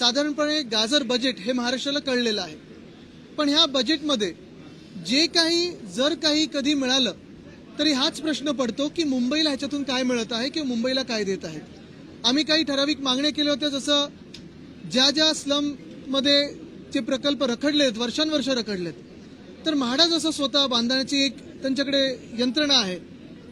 साधारणपणे गाजर बजेट हे महाराष्ट्राला कळलेलं आहे. पण ह्या बजेटमध्ये जे काही जर काही कधी मिळालं तरी हाच प्रश्न पडतो की मुंबईला ह्याच्यातून काय मिळत आहे किंवा मुंबईला काय देत आहे आम्ही काही ठराविक मागण्या केल्या होत्या जसं ज्या ज्या स्लममध्ये जे प्रकल्प रखडले आहेत वर्षानुवर्ष रखडलेत तर म्हाडा जसं स्वतः बांधण्याची एक त्यांच्याकडे यंत्रणा आहे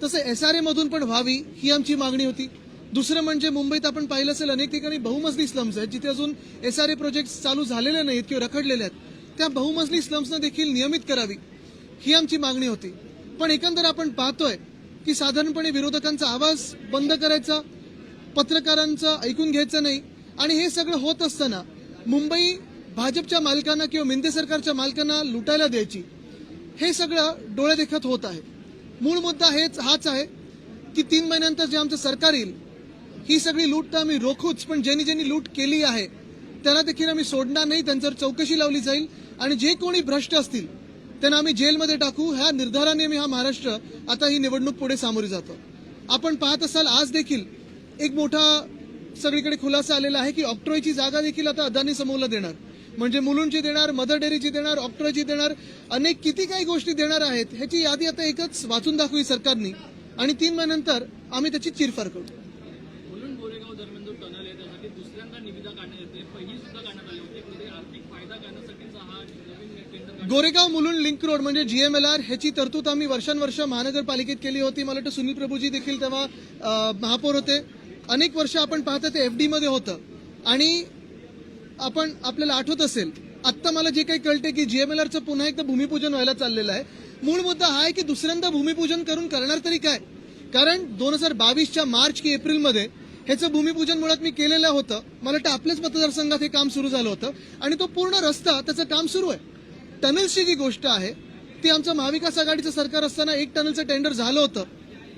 तसं एस आर एमधून पण व्हावी ही आमची मागणी होती. दुसरं म्हणजे मुंबईत आपण पाहिलं असेल अनेक ठिकाणी बहुमजली स्लम्स आहेत जिथे अजून एस आर ए प्रोजेक्ट चालू झालेले नाहीत किंवा रखडलेले आहेत. त्या बहुमजली स्लम्सना देखील नियमित करावी ही आमची मागणी होती. पण एकंदर आपण पाहतोय की साधारणपणे विरोधकांचा आवाज बंद करायचा पत्रकारांचं ऐकून घ्यायचं नाही आणि हे सगळं होत असताना मुंबई भाजपच्या मालकांना किंवा मिंदे सरकारच्या मालकांना लुटायला द्यायची हे सगळं डोळ्यादेखत होत आहे. मूळ मुद्दा हेच हाच आहे की तीन महिन्यानंतर जे आमचं सरकार येईल ही सगळी लूट तर आम्ही रोखूच पण ज्यांनी ज्यांनी लूट केली आहे त्यांना देखील आम्ही सोडणार नाही त्यांच्यावर चौकशी लावली जाईल. आणि जे कोणी भ्रष्ट असतील त्यांना आम्ही जेलमध्ये टाकू. ह्या निर्धाराने मी हा महाराष्ट्र आता ही निवडणूक पुढे सामोरी जातो. आपण पाहत असाल आज देखील एक मोठा सगळीकडे खुलासा आलेला आहे की ऑक्ट्रॉयची जागा देखील आता अदानी समूहला देणार. म्हणजे मुलुंडची देणार मदर डेअरीची देणार ऑक्ट्रॉयची देणार अनेक किती काही गोष्टी देणार आहेत ह्याची यादी आता एकच वाचून दाखवी सरकारनी. आणि तीन महिन्यानंतर आम्ही त्याची चिरफार करू मुलुंड गोरेगाव दरम्यान जो टनल आहे त्यासाठी दुसऱ्यांदा निविदा काढण्यात येते पहिली सुद्धा काढण्यात आली होती म्हणजे आर्थिक फायदा करण्यासाठीचा हा नवीन tender Goregaon Mulund link road म्हणजे जीएमएलआर ह्याची तरतूद आम्ही वर्षानुवर्ष महानगरपालिकेत केली होती. मला वाटतं सुनील प्रभूजी देखील तेव्हा महापौर होते. अनेक वर्ष आपण पाहतो ते एफडी मध्ये होतं. आणि आपण आपल्याला आठवत असेल आत्ता मला जे काही कळते की जीएमएलआरचं पुन्हा एकदा भूमिपूजन व्हायला चाललेलं आहे. मूळ मुद्दा हा आहे की दुसऱ्यांदा भूमिपूजन करून करणार तरी काय? कारण दोन हजार बावीसच्या मार्च की एप्रिलमध्ये ह्याचं भूमिपूजन मुळात मी केलेलं होतं. मला वाटतं आपल्याच मतदारसंघात हे काम सुरू झालं होतं. आणि तो पूर्ण रस्ता त्याचं काम सुरू आहे. टनल्सची जी गोष्ट आहे ती आमचं महाविकास आघाडीचं सरकार असताना एक टनलचं टेंडर झालं होतं.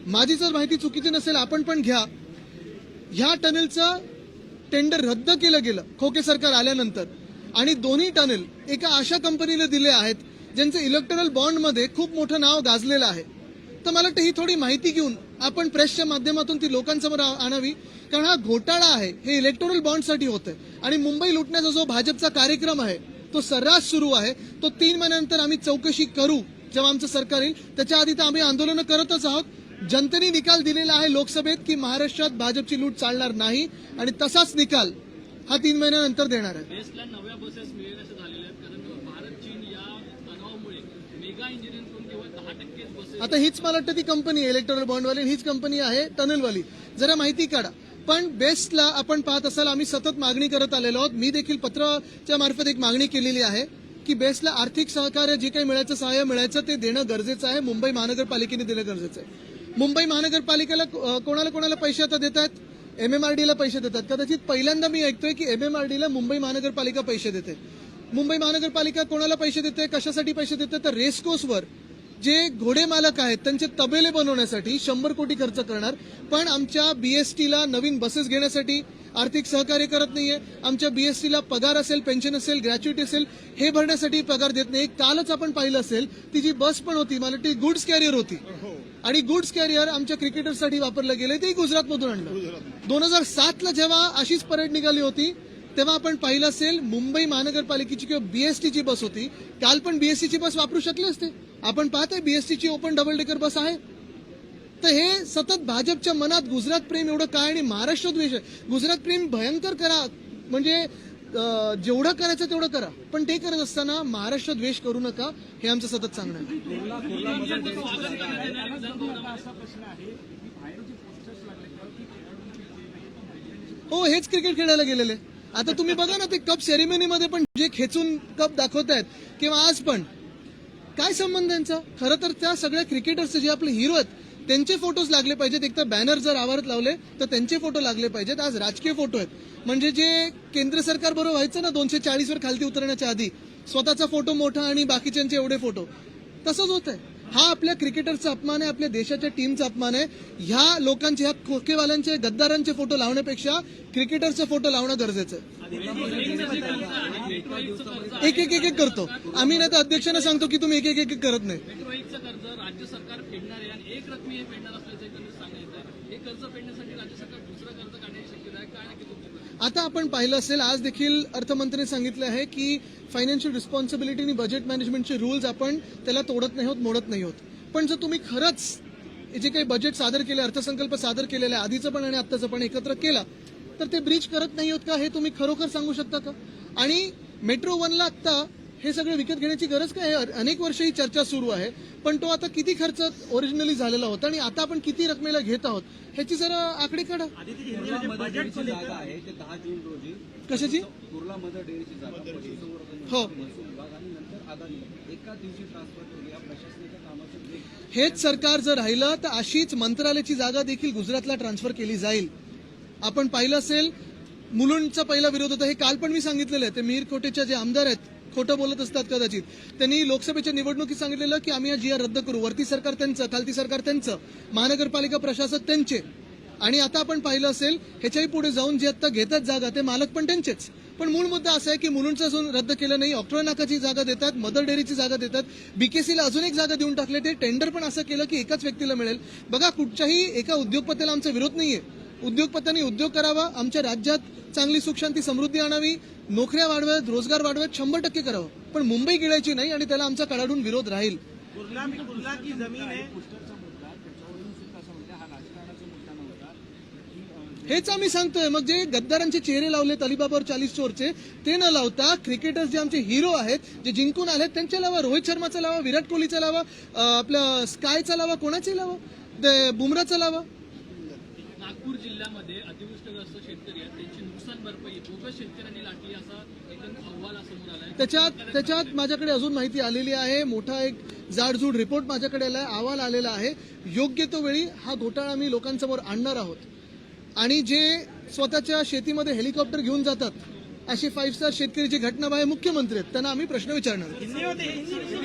माझी जर माहिती चुकीची नसेल आपण पण घ्या. ह्या टनेलचं टेंडर रद्द केलं गेलं खोके सरकार आल्यानंतर. आणि दोन्ही टनेल एका अशा कंपनीला दिले आहेत ज्यांचं इलेक्ट्रल बॉन्डमध्ये खूप मोठं नाव गाजलेलं आहे. तर मला वाटतं ही थोडी माहिती घेऊन आपण प्रेसच्या माध्यमातून ती लोकांसमोर आणावी. कारण हा घोटाळा आहे हे इलेक्टोरल बॉन्डसाठी होतंय. आणि मुंबई लुटण्याचा जो भाजपचा कार्यक्रम आहे तो सर्रास सुरू आहे. तो तीन महिन्यानंतर आम्ही चौकशी करू जेव्हा आमचं सरकार येईल. त्याच्या आधी तर आम्ही आंदोलनं करतच आहोत. जनतेने निकाल दिलेला आहे लोकसभेत की महाराष्ट्रात भाजपची लूट चालणार नाही आणि तसाच निकाल हा तीन महिन्यानंतर देणार आहे. आता हीच मला वाटतं ती कंपनी आहे इलेक्ट्रॉनिक बॉन्डवाली हीच कंपनी आहे टनलवाली. जरा माहिती काढा. पण बेस्टला आपण पाहत असाल आम्ही सतत मागणी करत आलेलो आहोत. मी देखील पत्राच्या मार्फत एक मागणी केलेली आहे की बेस्टला आर्थिक सहकार्य जे काही मिळायचं सहाय्य मिळायचं ते देणं गरजेचं आहे. मुंबई महानगरपालिकेने देणं गरजेचं आहे. मुंबई महानगरपालिकेला कोणाला कोणाला पैसे आता देतात? एम एम आर डीला पैसे देतात. कदाचित पहिल्यांदा मी ऐकतोय की एम एम आर डीला मुंबई महानगरपालिका पैसे देते. मुंबई महानगरपालिका कोणाला पैसे देते? कशासाठी पैसे देते? तर रेसकोर्सवर जे घोडे मालक आहेत त्यांचे तबेले बनवण्यासाठी शंभर कोटी खर्च करणार. पण आमच्या बीएसटीला नवीन बसेस घेण्यासाठी आर्थिक सहकार्य करत नाहीये. आमच्या बीएसटीला पगार असेल पेन्शन असेल ग्रॅच्युटी असेल हे भरण्यासाठी पगार देत नाही. कालच आपण पाहिलं असेल ती जी बस पण होती मला ती गुड्स कॅरियर होती. आणि गुड्स कॅरियर आमच्या क्रिकेटरसाठी वापरलं गेलं ते गुजरातमधून आणलं. दोन हजार सात ला जेव्हा अशीच परेड निघाली होती तेव्हा आपण पाहिलं असेल मुंबई महानगरपालिकेची किंवा बीएसटीची बस होती. काल पण बीएसटीची बस वापरू शकले असते. आपण पाहतोय बीएसटीची ओपन डबल डेकर बस आहे. तर हे सतत भाजपच्या मनात गुजरात प्रेम एवढं काय आणि महाराष्ट्र द्वेष आहे. गुजरात प्रेम भयंकर करा. म्हणजे जेवढं करायचं तेवढं करा. पण ते करत असताना महाराष्ट्र द्वेष करू नका. हे आमचं सतत सांगणं आहे. हो हेच क्रिकेट खेळायला गेलेले. आता तुम्ही बघा ना ते कप सेरेमनीमध्ये पण जे खेचून कप दाखवतायत किंवा आज पण काय संबंध यांचा? खरं तर त्या सगळ्या क्रिकेटर्सचे जे आपले हिरो आहेत त्यांचे फोटोज लागले पाहिजेत. एक तर बॅनर जर आवारात लावले तर त्यांचे फोटो लागले पाहिजेत. आज राजकीय फोटो आहेत. म्हणजे जे केंद्र सरकार बरोबर व्हायचं ना दोनशे चाळीसवर खालती उतरण्याच्या आधी स्वतःचा फोटो मोठा आणि बाकीच्यांचे एवढे फोटो तसंच होत आहे हा आपल्या क्रिकेटरचा अपमान आहे आपल्या देशाच्या टीमचा अपमान आहे. ह्या लोकांचे ह्या खोकेवाल्यांचे गद्दारांचे फोटो लावण्यापेक्षा क्रिकेटरचे फोटो लावणं गरजेचं आहे. एक एक एक करतो. आम्ही नाही तर अध्यक्षांना सांगतो की तुम्ही एक एक एक करत नाही. राज्य सरकार फेडणार आहे एक रकमी हे फेडणार असल्याचं एकंदरीत आहे. हे कर्ज फेडण्यासाठी राज्य सरकार दुसरं कर्ज काढण्याची शक्यता आहे. काय नक्की आता आपण पाहिलं असेल आज देखील अर्थमंत्र्यांनी सांगितलं आहे की फायनान्शियल रिस्पॉन्सिबिलिटी आणि बजेट मॅनेजमेंटचे रूल्स आपण त्याला तोडत नाही आहोत मोडत नाही आहोत. पण जर तुम्ही खरंच जे काही बजेट सादर केले अर्थसंकल्प सादर केलेला आहे आधीचं पण आणि आत्ताचं पण एकत्र केला तर ते ब्रिज करत नाही होत का? हे तुम्ही खरोखर सांगू शकता का? आणि मेट्रो वनला आत्ता हे सगळं विकत घेण्याची गरज काय आहे? अनेक वर्ष ही चर्चा सुरू आहे पण तो आता किती खर्च ओरिजिनली झालेला होता आणि आता आपण किती रकमेला घेत आहोत? ह्याची जरा आकडे काढा. कशाची? हो. महसूल विभाग आणि नंतर अदानी एका दिवशी ट्रान्सफर केली या प्रशासनाच्या कामाचं ब्रेक हेच सरकार जर राहिलं तर अशीच मंत्रालयाची जागा देखील गुजरातला ट्रान्सफर केली जाईल. आपण पाहिलं असेल मुलुंडचा पहिला विरोध होता हे काल पण मी सांगितलेलं आहे. ते मीर खोटेच्या जे आमदार आहेत खोटं बोलत असतात कदाचित. त्यांनी लोकसभेच्या निवडणुकीत सांगितलेलं की आम्ही या जिया रद्द करू. वरती सरकार त्यांचं खालती सरकार त्यांचं महानगरपालिका प्रशासक त्यांचे. आणि आता आपण पाहिलं असेल ह्याच्याही पुढे जाऊन जे आता घेतात जागा ते मालक पण त्यांचेच. पण मूळ मुद्दा असा आहे की मुलुंडचं अजून रद्द केलं नाही ऑक्टोबर नाकाची जागा देतात मदर डेअरीची जागा देतात बीकेसीला अजून एक जागा देऊन टाकले ते टेंडर पण असं केलं की एकाच व्यक्तीला मिळेल. बघा कुठच्याही एका उद्योगपत्याला आमचा विरोध नाहीये. उद्योगपत्यांनी उद्योग करावा आमच्या राज्यात चांगली सुखशांती समृद्धी आणावी नोकऱ्या वाढवाव्यात रोजगार वाढवाव्यात शंभर टक्के करावं. पण मुंबई गिळायची नाही आणि त्याला आमचा कडाडून विरोध राहील. है हेच आम्ही सांगतोय. मग जे गद्दारांचे चेहरे लावलेत अलिबाबावर चाळीस चोरचे ते न लावता क्रिकेटर्स जे आमचे हिरो आहेत जे जिंकून आलेत त्यांच्या लावा रोहित शर्माचा लावा विराट कोहलीचा लावा आपलं स्कायचा लावा कोणाचे लावा ते बुमराचा लावा. नागपूर जिल्ह्यामध्ये अतिवृष्टीग्रस्त शेतकरी आहेत. त्यांची नुकसान भरपाई बोगस शेतकऱ्यांनी लाटली असा एक अहवाल समोर आला त्याच्यात त्याच्यात माझ्याकडे अजून माहिती आलेली आहे. मोठा एक जाडजूड रिपोर्ट माझ्याकडे आला आहे अहवाल आलेला आहे. योग्य तो वेळी हा घोटाळा मी लोकांसमोर आणणार आहोत. आणि जे स्वतःच्या शेतीमध्ये हेलिकॉप्टर घेऊन जातात अशी फाईव्ह स्टार शेतकरी घटना बाहेर मुख्यमंत्री आहेत त्यांना आम्ही प्रश्न विचारणार